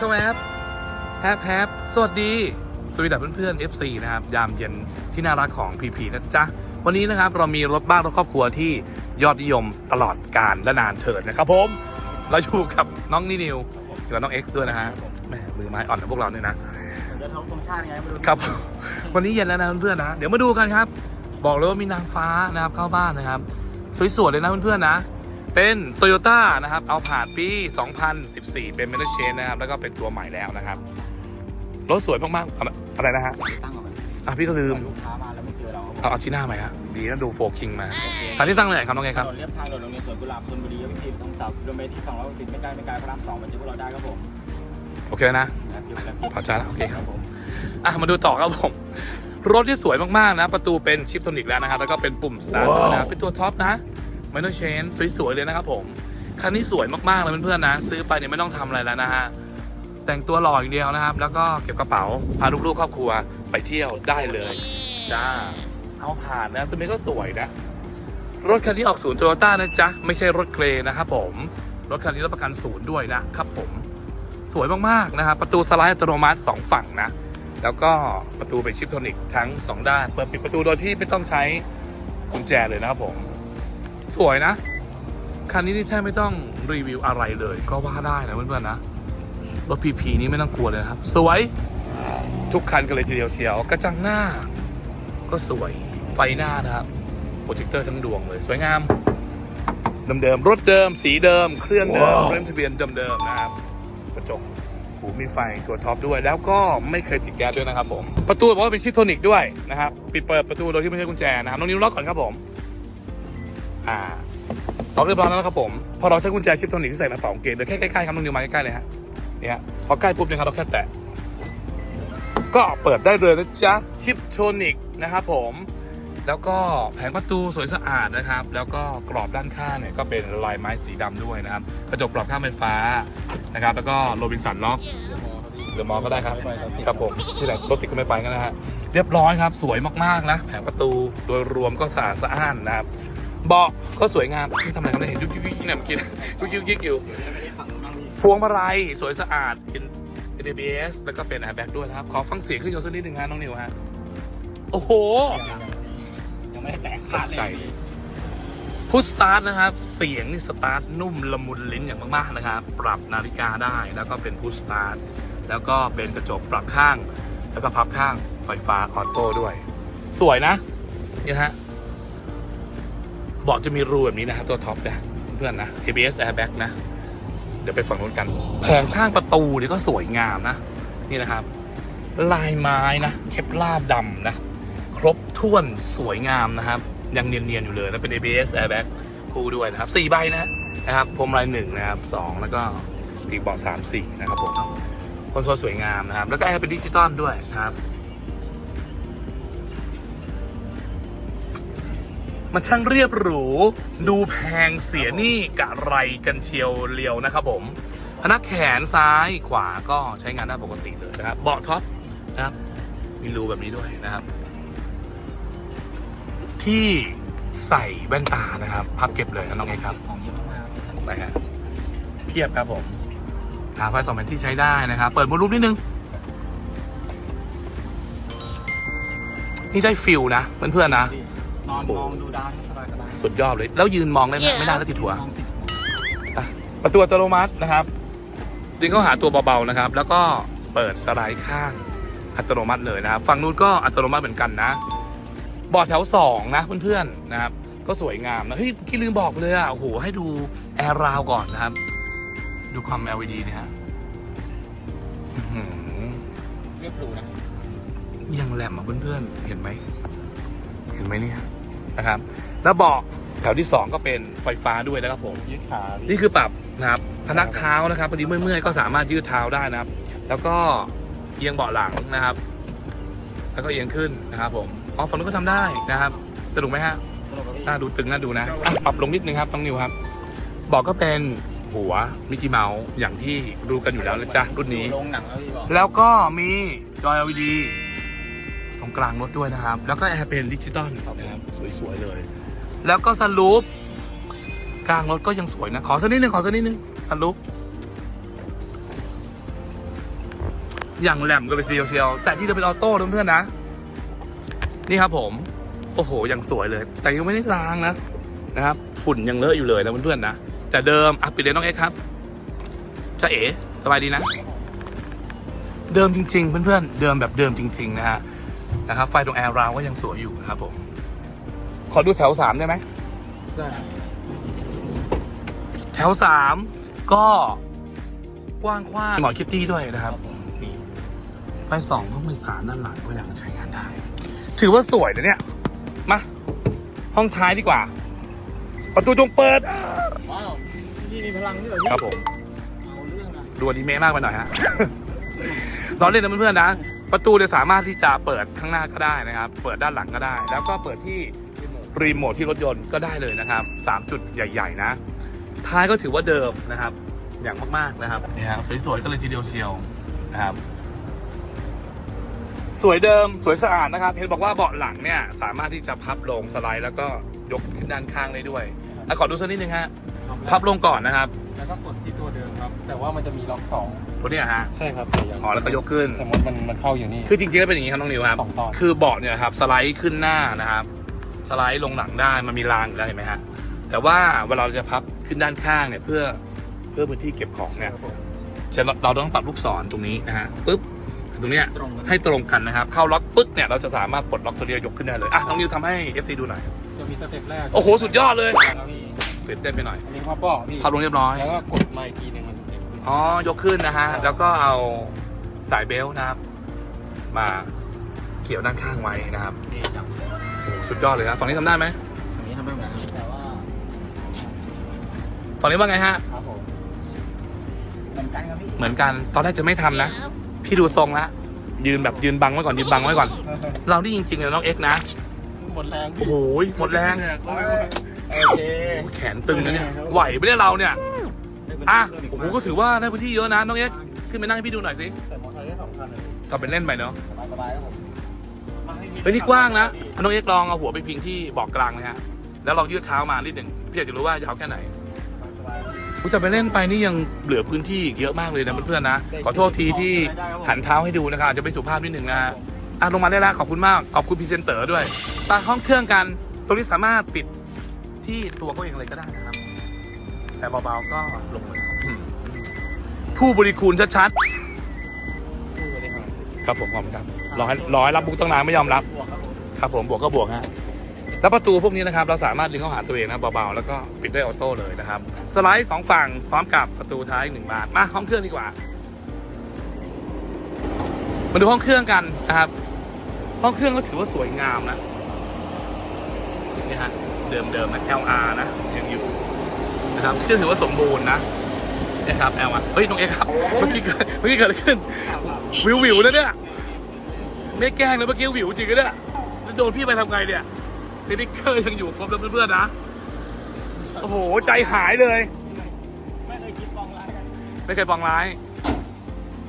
ชวบแฮปแฮปสวัสดีสวัสดีเพื่อนๆ FC นะครับ ยามเย็นที่น่ารักของ PP นะจ๊ะ วันนี้นะครับ เรามีรถบ้านรถครอบครัวที่ยอดนิยมตลอดการและนานเถิดนะครับผม เราอยู่กับน้องนินิวอยู่กับน้อง X ด้วยนะฮะแม่มือไม้อ่อนกับพวกเราเนี่ยนะเดี๋ยวทำตรงชาติไงไม่รู้ครับ วันนี้เย็นแล้วนะเพื่อนๆนะ เดี๋ยวมาดูกันครับ บอกเลยว่ามีนางฟ้านะครับเข้าบ้านนะครับ สวยๆเลยนะเพื่อนๆนะ เป็น t o y ยต้นะครับเอาผ่านปี 2014 เป็น m e t a c h a n นะครับ แล้วก็เป็นตัวใหม่แล้วนะครับ รถสวยมากๆอะไรอะไรนะฮะ ตั้งเอาไว้อะพี่ก็ลืม ลูกค้ามาแล้วไม่เจอเราเอาเอาที่หน้าไหมฮะดีนะดูโฟคิงมาโอเคอันที่ตั้งเลยครับน้องไงถครับ นนเลียบทางถนนโรงเรียนสวนกุหลาบชลบุรีวิธีตรงเสากิโลเมตรที่260ไม่ไกลไม่ไกลพระรามสองมาเจอพวกเราได้ครับผมโอเคนะแล้วอยู่แล้วพอใจแล้วโอเคครับ ผม อะมาดูต่อครับผม รถที่สวยมากๆนะ ประตูเป็นชิปโทนิกแล้วนะครับ แล้วก็เป็นปุ่มสตาร์ทนะครับเป็นตัวท็อปนะ ไม่ต้องเชนสวยๆเลยนะครับผม คันนี้สวยมากๆเลยเพื่อนๆนะ ซื้อไปเนี่ยไม่ต้องทำอะไรแล้วนะฮะ แต่งตัวหล่ออย่างเดียวนะครับ แล้วก็เก็บกระเป๋า พาลูกๆครอบครัวไปเที่ยวได้เลย จ้า เอาผ่านนะตัวนี้ก็สวยนะ รถคันนี้ออกศูนย์โตโยต้านะจ๊ะ ไม่ใช่รถเกรย์นะครับผม รถคันนี้รับประกันศูนย์ด้วยนะครับผม สวยมากๆนะครับประตูสไลด์อัตโนมัติสองฝั่งนะแล้วก็ประตูเป็นชิปโทนิกทั้งสองด้าน เปิดปิดประตูโดยที่ไม่ต้องใช้กุญแจเลยนะครับผม สวยนะ คันนี้นี่แทบไม่ต้องรีวิวอะไรเลย ก็ว่าได้นะเพื่อนๆนะ รถพีพีนี้ไม่ต้องกลัวเลยนะครับ สวยทุกคันกันเลยทีเดียวเชียว กระจังหน้า ก็สวยไฟหน้านะครับโปรเจคเตอร์ทั้งดวงเลย สวยงามเดิมๆรถเดิม สีเดิม เครื่องเดิมเล่มทะเบียนเดิมๆนะครับกระจกหูมีไฟตัวท็อปด้วย แล้วก็ไม่เคยติดแก๊สด้วยนะครับผม ประตูบอกว่าเป็นชิปโทนิกด้วยนะครับ ปิดเปิดประตูโดยที่ไม่ใช่กุญแจนะครับน้องนิ้วล็อกก่อนครับผม อ่าล็อกเรียบร้อยแล้วนะครับผมพอเราใช้กุญแจชิปโทนิกที่ใส่ในกระเป๋ากางเกงเดี๋ยวแค่ใกล้ๆครับน้องนิ้วมาใกล้ๆเลยฮะเนี่ยฮะพอใกล้ปุ๊บเนี่ยครับเราแค่แตะก็เปิดได้เลยนะจ๊ะชิปโทนิกนะครับผมแล้วก็แผงประตูสวยสะอาดนะครับ แล้วก็กรอบด้านข้างเนี่ยก็เป็นลายไม้สีดำด้วยนะครับ กระจกปรับข้างไฟฟ้านะครับ แล้วก็โรบินสันเนาะเดอะมอลก็ได้ครับครับผมที่ไหนรถติดก็ไม่ไปกันนะฮะเรียบร้อยครับ สวยมากๆนะแผงประตูโดยรวมก็สะอาดสะอ้านนะครับ เบาะก็สวยงามนี่ทำอะไรกันได้เห็นยุกยิกยิกเนี่ยเมื่อกี้ยุกยิกยิกอยู่ พวงมาลัยสวยสะอาดเป็น ABS แล้วก็เป็น airbag ด้วยนะครับ ขอฟังเสียงขึ้นยนต์สักนิดหนึ่งฮะน้องนิวฮะ โอ้โห ยังไม่ได้แตะขาดใจเลยพุชสตาร์ทนะครับ เสียงนี่สตาร์ทนุ่มละมุนลิ้นอย่างมากๆนะครับ ปรับนาฬิกาได้แล้วก็เป็นพุชสตาร์ทแล้วก็เป็นกระจกปรับข้าง แล้วก็พับข้างไฟฟ้าออโต้ด้วย สวยนะเนี่ยฮะ เบาะจะมีรูแบบนี้นะครับตัวท็อปนะเพื่อนนะ ABS airbag นะ เดี๋ยวไปฝั่งนู้นกันแผงข้างประตูนี่ก็สวยงามนะ นี่นะครับ ลายไม้นะ เคปลาร์ดำนะ ครบถ้วนสวยงามนะครับ ยังเนียน ๆ อยู่เลยแล้วเป็น ABS airbag คู่ด้วยนะครับสี่ใบนะนะครับพรมลายหนึ่งนะครับสองแล้วก็ปีกเบาะสามสี่นะครับผมคอนโซลสวยงามนะครับ แล้วก็แอร์เป็นดิจิตอลด้วยนะครับ มันช่างเรียบหรู ดูแพงเสียหนี่กะไรกันเชียวเลียวนะครับผม พนักแขนซ้ายขวาก็ใช้งานได้ปกติเลยนะครับ เบาะท็อปนะครับ มีรูแบบนี้ด้วยนะครับ ที่ใส่แว่นตานะครับ พับเก็บเลยนะน้องเอกครับของเยอะมากนะฮะเพียบครับผมหาไฟสองแผ่นที่ใช้ได้นะครับ เปิดมูลรูปนิดนึง นี่ได้ฟิลนะเพื่อนๆนะ นอนมองดูดาวสบายสบายสุดยอดเลย แล้วยืนมองได้ไหมไม่ได้แล้วติดหัวมองติดหัวอะประตูอัตโนมัตินะครับ ดึงเข้าหาตัวเบาๆนะครับ แล้วก็เปิดสไลด์ข้างอัตโนมัติเลยนะครับ ฝั่งนู้นก็อัตโนมัติเหมือนกันนะเบาะแถวสองนะเพื่อนๆนะครับ ก็สวยงามนะเฮ้ยเมื่อกี้ลืมบอกไปเลยอะโอ้โหให้ดูแอร์ราวก่อนนะครับ ดูความ LED เนี่ยฮะอื้อหือเรียบหรูนะยังแหลมอะเพื่อนๆเห็นไหมเห็นไหมเนี่ย นะครับ แล้วเบาะแถวที่สองก็เป็นไฟฟ้าด้วยนะครับผม ยืดขานี่คือปรับนะครับพนักเท้านะครับพอดีเมื่อยๆก็สามารถยืดเท้าได้นะครับ แล้วก็เอียงเบาะหลังนะครับ แล้วก็เอียงขึ้นนะครับ ผมอ๋อฝั่งนู้นก็ทำได้นะครับสนุกไหมฮะ สนุกกับพี่ น่าดูตึงน่าดูนะอะปรับลงนิดนึงครับต้องนิวครับเบอกก็เป็นหัวมิกกี้เมาส์อย่างที่รู้กันอยู่แล้วนะจ๊ะรุ่นนี้ ลงหนังแล้วพี่บอกแล้วก็มีจอย LED ต รงกลางรถด้วยนะครับ แล้วก็แอร์เป็นดิจิตอลนะครับสวยๆเลย แล้วก็สลูปกลางรถก็ยังสวยนะ ขอสักนิดนึงขอสักนิดนึงสลูปอย่างแหลมกันเลยทีเดียวเชียวแต่ที่เดิมเป็นออโต้นะเพื่อนๆนะ นี่ครับผม โอ้โหยังสวยเลย แต่ยังไม่ได้ล้างนะนะครับ ฝุ่นยังเลอะอยู่เลยนะเพื่อนๆนะแต่เดิมอะปิดเลยน้องเอ็กซ์ครับจะเอ๋สบายดีนะ เดิมจริง ๆ เพื่อนๆเดิมแบบเดิมจริง ๆ นะฮะ นะครับ ไฟตรงแอร์ราวก็ยังสวยอยู่นะครับผม ขอดูแถวสามได้ไหมได้ แถวสามก็กว้างขว้างหมอนคิตตี้ด้วยนะครับนี่ไฟสองห้องโดยสารด้านหลังก็ยังใช้งานได้ ถือว่าสวยนะเนี่ย มา ห้องท้ายดีกว่า ประตูจงเปิด ว้าวพี่มีพลังด้วยเหรอพี่ครับผมเอาเรื่องนะดูอนิเมะมากไปหน่อยฮะ เราเล่นนะเพื่อนๆนะ ประตูเนี่ยสามารถที่จะเปิดข้างหน้าก็ได้นะครับ เปิดด้านหลังก็ได้ แล้วก็เปิดที่รีโมทที่รถยนต์ก็ได้เลยนะครับสามจุดใหญ่ ๆ นะ ท้ายก็ถือว่าเดิมนะครับ อย่างมากๆนะครับนี่ฮะสวยๆก็เลยทีเดียวเชียวนะครับ สวยเดิมสวยสะอาดนะครับเห็นบอกว่าเบาะหลังเนี่ยสามารถที่จะพับลงสไลด์แล้วก็ยกขึ้นด้านข้างได้ด้วยอะขอดูสักนิดนึงฮะพับลงก่อนนะครับ แล้วก็กดที่ตัวเดิมครับ แต่ว่ามันจะมีล็อกสองตัวเนี้ยฮะใช่ครับแต่ยังอ๋อแล้วก็ยกขึ้น สมมติมันมันเข้าอยู่นี่ คือจริงๆแล้วเป็นอย่างนี้ครับน้องนิวครับ สองตอน คือเบาะเนี่ยนะครับสไลด์ขึ้นหน้านะครับ สไลด์ลงหลังได้มันมีรางอยู่แล้วเห็นไหมฮะ แต่ว่าเวลาเราจะพับขึ้นด้านข้างเนี่ยเพื่อเพื่อพื้นที่เก็บของเนี่ย ครับผม จะเราต้องปรับลูกศรตรงนี้นะฮะปุ๊บตรงเนี้ยตรงกัน ให้ตรงกันนะครับ เข้าล็อกปึ๊กเนี่ยเราจะสามารถปลดล็อกตัวนี้ยกขึ้นได้เลยอะน้องนิวทำให้ FC ดูหน่อย จะมีสเต็ปแรกโอ้โหสุดยอดเลยครับพี่ตื่นเต้นไปหน่อยอันนี้พับเบาะพี่พับลงเรียบร้อย แล้วก็กดมาอีกทีหนึ่งมันเก็บขึ้น อ๋อยกขึ้นนะฮะ แล้วก็เอาสายเบลต์นะครับ มาเกี่ยวด้านข้างไว้นะครับดีจังโอ้โหสุดยอดเลยครับฝั่งนี้ทำได้ไหมอันนี้ทำไม่เหมือนกันแต่ว่าฝั่งนี้ว่าไงฮะ ครับผมเหมือนกันครับพี่เหมือนกันตอนแรกจะไม่ทำนะ พี่ดูทรงละยืนแบบยืนบังไว้ก่อนยืนบังไว้ก่อน เรานี่จริงๆเลยน้องเอ็กซ์นะ หมดแรงโอ้โหหมดแรง โอเคโอ้โหแขนตึงนะเนี่ย ไหวไหมเนี่ยเราเนี่ย อะโอ้โหก็ถือว่าได้พื้นที่เยอะนะน้องเอ็กซ์ขึ้นไปนั่งให้พี่ดูหน่อยสิใส่มอเตอร์ไซค์ได้สองคันเลยทำเป็นเล่นไปเนาะสบายๆครับผมมาให้มีเฮ้ยนี่กว้างนะน้องเอ็กซ์ลองเอาหัวไปพิงที่เบอกกลางนะฮะแล้วลองยืดเท้ามานิดหนึ่งพี่อยากจะรู้ว่ายาวแค่ไหนสบายกูจะไปเล่นไปนี่ยังเหลือพื้นที่อีกเยอะมากเลยนะเพื่อนๆนะขอโทษทีที่หันเท้าให้ดูนะครับอาจจะไม่สุภาพนิดหนึ่งนะฮะอะลงมาได้แล้วขอบคุณมากขอบคุณพรีเซนเตอร์ด้วยไปห้องเครื่องกันตรงนี้สามารถปิดที่ตัวเขาเองเลยก็ได้นะ แต่เบาๆก็ลงเลยอืมผู้บริคูณชัดตู้บริหารๆครับผมขอบคุณครับรอให้รอให้รับบุ๊กตั้งนานไม่ยอมรับบวกครับผมครับผมบวกก็บวกฮะแล้วประตูพวกนี้นะครับ เราสามารถดึงเข้าหาตัวเองนะเบาๆ แล้วก็ปิดด้วยออโต้เลยนะครับ สไลด์สองฝั่งพร้อมกับประตูท้ายอีกหนึ่งบานมาห้องเครื่องดีกว่า มาดูห้องเครื่องกันนะครับ ห้องเครื่องก็ถือว่าสวยงามนะนี่ฮะเดิมๆนะ LR นะยังอยู่ นะครับเครื่องถือว่าสมบูรณ์นะนะครับ LR เฮ้ยน้องเอ็กซ์ครับเมื่อกี้เกิดเมื่อกี้เกิดอะไรขึ้นวิววิวๆนะเนี่ยไม่แกล้งเลยเมื่อกี้วิวจริงกันเนี่ยแล้วโดนพี่ไปทำไงเนี่ยสติ๊กเกอร์ยังอยู่ครบแล้วเพื่อนๆนะโอ้โหใจหายเลย ไม่เคยคิดปองร้ายกันไม่เคยปองร้าย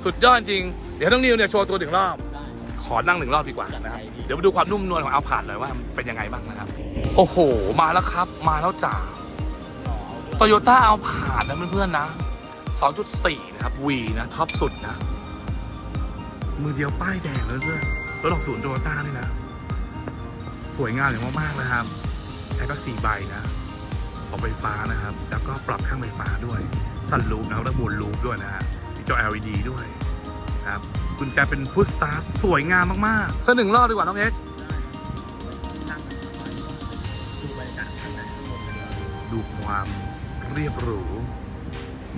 สุดยอดจริง เดี๋ยวน้องนิวเนี่ยโชว์ตัวหนึ่งรอบได้ขอนั่งหนึ่งรอบดีกว่านะครับเดี๋ยวมาดูความนุ่มนวลของเอาผ่านหน่อยว่ามันเป็นยังไงบ้างนะครับ โอ้โห มาแล้วครับ มาแล้วจ้า โตโยต้าเอาผ่านนะเพื่อนๆนะ 2.4 นะครับวีนะ ท็อปสุดนะ มือเดียวป้ายแดงเลยเพื่อนรถออกศูนย์โตโยต้านี่นะ สวยงามอย่างมากๆนะครับแอร์ก็สี่ใบนะออกไฟฟ้านะครับ แล้วก็ปรับข้างไฟฟ้าด้วย สันลูปนะครับและหมุนลูปด้วยนะฮะจอ LED ด้วยนะครับกุญแจเป็นพุชสตาร์ทสวยงามมากๆสักหนึ่งรอบดีกว่าน้องเอ็กซ์นั่งดูบเลยดูความ เรียบหรู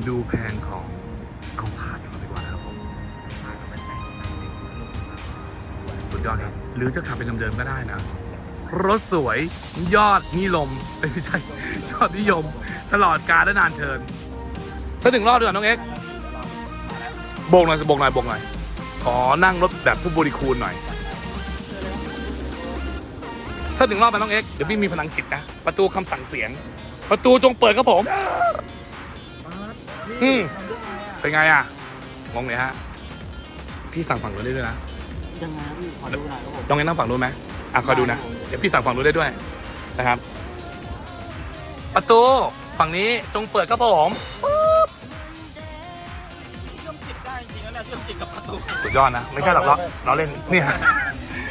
ดูแพงของเอาพาดกันดีกว่านะครับผมสุดยอดครับ หรือจะขับเป็นเดิมๆก็ได้นะ รถสวยยอดนิยมเอ้ยไม่ใช่ยอดนิยม ตลอดกาลและนานเทินสักหนึ่งรอบดีกว่าน้องเอ็กโบกหน่อยโบกหน่อยโบกหน่อยขอนั่งรถแบบผู้บริคูณหน่อยสักหนึ่งรอบไปน้องเอ็กเดี๋ยวพี่มีพลังจิตนะ ประตูคำสั่งเสียง ประตูจงเปิดครับผม อืม เป็นไงอะงงเลยฮะ พี่สั่งฝั่งนู้นได้ด้วยนะยังไงพี่ขอดูหน่อยครับผมต้องงั้นนั่งฝั่งนู้นไหมอะคอยดูนะ เดี๋ยวพี่สั่งฝั่งนู้นได้ด้วยนะครับ ประตูฝั่งนี้จงเปิดครับผมยมจิตได้จริงๆแล้วเนี่ยเชื่อมติดกับประตูสุดยอดนะ ไม่ใช่หรอกเราเราเล่นเนี่ย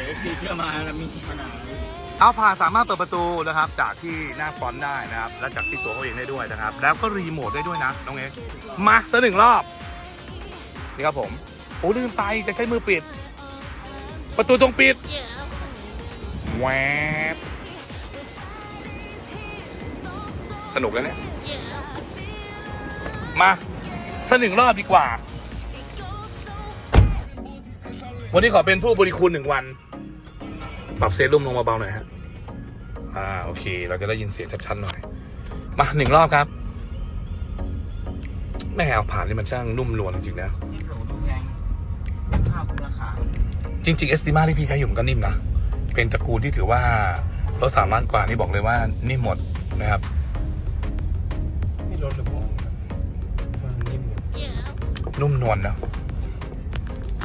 เอฟซีเชื่อมาแล้วมีขนาดนี้ เอาผ่าสามารถเปิดประตูนะครับจากที่หน้าฟอนต์ได้นะครับ และจากที่ตัวเขาเองได้ด้วยนะครับ แล้วก็รีโมทได้ด้วยนะน้องเอ็กมาสักหนึ่งรอบนี่ครับผมโอ้ลืมไปจะใช้มือปิด ประตูตรงปิดแวบสนุกแล้วเนี่ยมาสักหนึ่งรอบดีกว่า วันนี้ขอเป็นผู้บริคุณหนึ่งวัน ปรับเซรุ่มลงมาเบาหน่อยฮะ อ่าโอเค เราจะได้ยินเสียงชัดๆหน่อย มาหนึ่งรอบครับ แม่เอาผ่านนี่มันช่างนุ่มนวลจริงๆนะนี่โหลดูแพงค่าคุ้มราคาจริงๆเอสติมาที่พี่ใช้อยู่มันก็นิ่มนะ เป็นตระกูลที่ถือว่ารถสามล้านกว่านี่บอกเลยว่านิ่มหมดนะครับนี่รถหรือเปล่ามันนิ่มอยู่นุ่มนวลนะ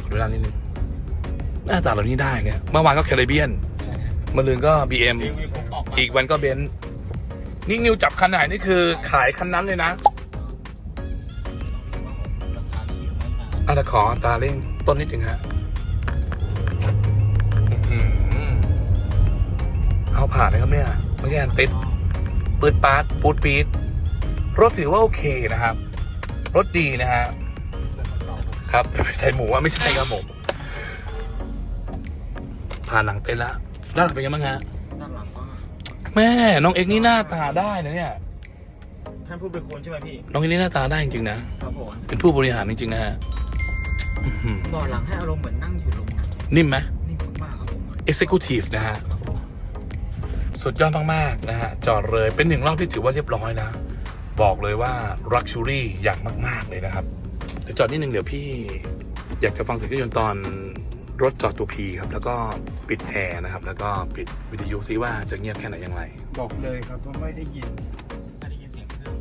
ขอดูด้านนิดนึงหน้าตาเรานี่ได้ไงเมื่อวานก็แคริเบียนเมื่อลืนก็ BM รีวิวผม อีกวันก็เบนซ์นี่นิวจับคันไหนนี่คือขายคันนั้นเลยนะราคาดีไม่นตะขอตาเร่งต้นนิดนึงฮะเอาผ่านเลยครับเนี่ย ไม่ใช่อันติดปืดปาดปูดปีดรถถือว่าโอเคนะครับ รถดีนะฮะ ครับ ใส่หมูว่าไม่ใช่ครับผม ผ่านหลังเต็นท์ละด้านหลังเป็นยังไงบ้างฮะด้านหลังก็ แม่น้องเอ็กนี่หน้าตาได้นะเนี่ย ท่านพูดเป็นคนใช่ไหมพี่ น้องเอ็กนี่หน้าตาได้จริงๆนะ ครับผมเป็นผู้บริหารจริงๆนะฮะอื้อหือเบาะหลังให้อารมณ์เหมือนนั่งอยู่โรงหนังนิ่มไหมนี่มากๆครับผม Executive นะฮะสุดยอดมากๆนะฮะ จอดเลยเป็นหนึ่งรอบที่ถือว่าเรียบร้อยนะ บอกเลยว่า Luxury อย่างมาก ๆ เลยนะครับ เดี๋ยวจอดนิดนึงเดี๋ยวพี่ อยากจะฟังเสียงเครื่องยนต์ตอน รถจอดตัวพีครับ แล้วก็ปิดแอร์นะครับ แล้วก็ปิดวิทยุซิว่าจะเงียบแค่ไหนอย่างไร บอกเลยครับว่าไม่ได้ยินไม่ได้ยินเสียงเครื่อง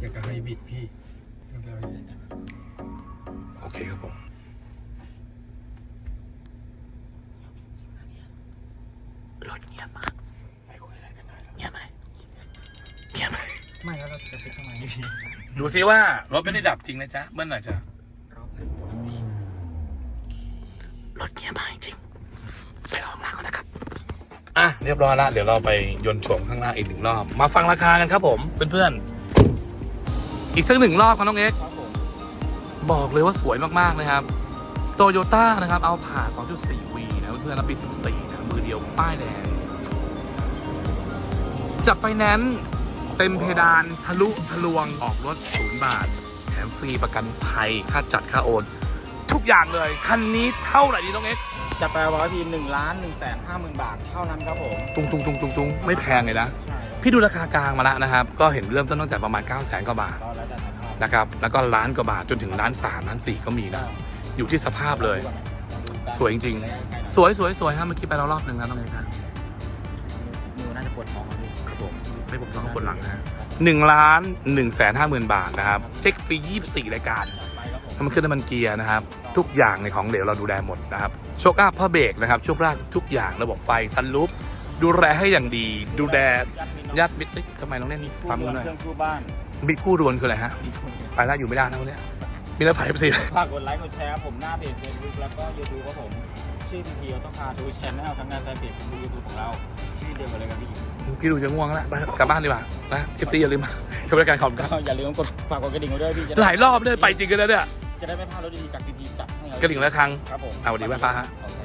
อยากจะให้บิดพี่เรียบร้อยโอเคครับผมรถเงียบมากไปคุยอะไรกันหน่อยแล้วเงียบไหมเงียบไหมไม่แล้วเราจะเซ็ตทำไมพี่ดูซิว่ารถไม่ได้ดับจริงนะจ๊ะเบิ้ลหน่อยจ้ะ รอบสิบปกติ รถเงียบมากจริงไปลองล้างก่อนนะครับ อะเรียบร้อยละเดี๋ยวเราไปยนต์โฉมข้างล่างอีกหนึ่งรอบ มาฟังราคากันครับผมเพื่อนๆ อีกสักหนึ่งรอบครับน้องเอ็กซ์ครับผมบอกเลยว่าสวยมากๆนะครับโตโยต้านะครับเอาผ่า 2.4V นะเพื่อนๆนะปี 14 นะมือเดียวป้ายแดงจับไฟแนนซ์เต็มเพดานทะลุทะลวงออกรถศูนย์บาท แถมฟรีประกันภัยค่าจัดค่าโอน ทุกอย่างเลย คันนี้เท่าไหร่ดีน้องเอ็กซ์จะแปลว่าพี่หนึ่งล้านหนึ่งแสนห้าหมื่นบาทเท่านั้นครับผมตุงตุงตุงตุงตุงไม่แพงเลยนะ ใช่พี่ดูราคากลางมาแล้วนะครับ ก็เห็นเริ่มต้นตั้งแต่ประมาณ 9 0 0 0 0 0กว่าบาทก็แล้วแต่สภาพนะครับ แล้วก็ล้านกว่าบาทจนถึงล้านสามล้านสี่ก็มีนะ อยู่ที่สภาพเลย สวยจริงสวยสวยสวยฮะเมื่อกี้ไปแล้วรอบหนึ่งแล้วน้องเอ็กซ์ครับมือน่าจะปวดท้องครับพี่ครับผมให้ผมต้องคนหลังนะหนึ่งล้านหนึ่งแสนห้าหมื่นบาทนะครับ เช็คฟรียี่สิบสี่รายการ ไปครับผมถ้ามันขึ้นน้ำมันเกียร์นะครับ ทุกอย่างในของเหลวเราดูแลหมดนะครับโชคอัพพ่อเบรกนะครับช่วงล่างทุกอย่างระบบไฟซันลูปดูแลให้อย่างดี ดูแลญาติมิตรเอ้ยทำไมน้องเล่นมีฟังคู่กันหน่อยเครื่องคู่บ้านมีคู่รวนคืออะไรฮะมีคู่ไปแล้วอยู่ไม่ได้นะวันเนี้ยมีแล้วไฟสิฝากกดไลค์กดแชร์ครับผมหน้าเพจเฟซบุ๊กแล้วก็ยูทูบครับผมชื่อพีพีออโต้คาร์ทูแชนแนลทำงานแฟนเพจของยูทูบของเราชื่อเดียวกันเลยครับพี่พี่ดูจะง่วงแล้วไปกลับบ้านดีกว่านะเอฟซีอย่าลืมมาเข้าบริการขอบคุณครับก็อย่าลืมกดฝากกดกระดิ่งไว้ด้วยพี่จะหลายรอบเลยไปจริงกันแล้วเนี่ย จะได้ไม่พลาดรถดีๆจากพีพีจัดให้เรากระดิ่งละครั้งครับผมเอาดีไว้ป้าฮะ โอเค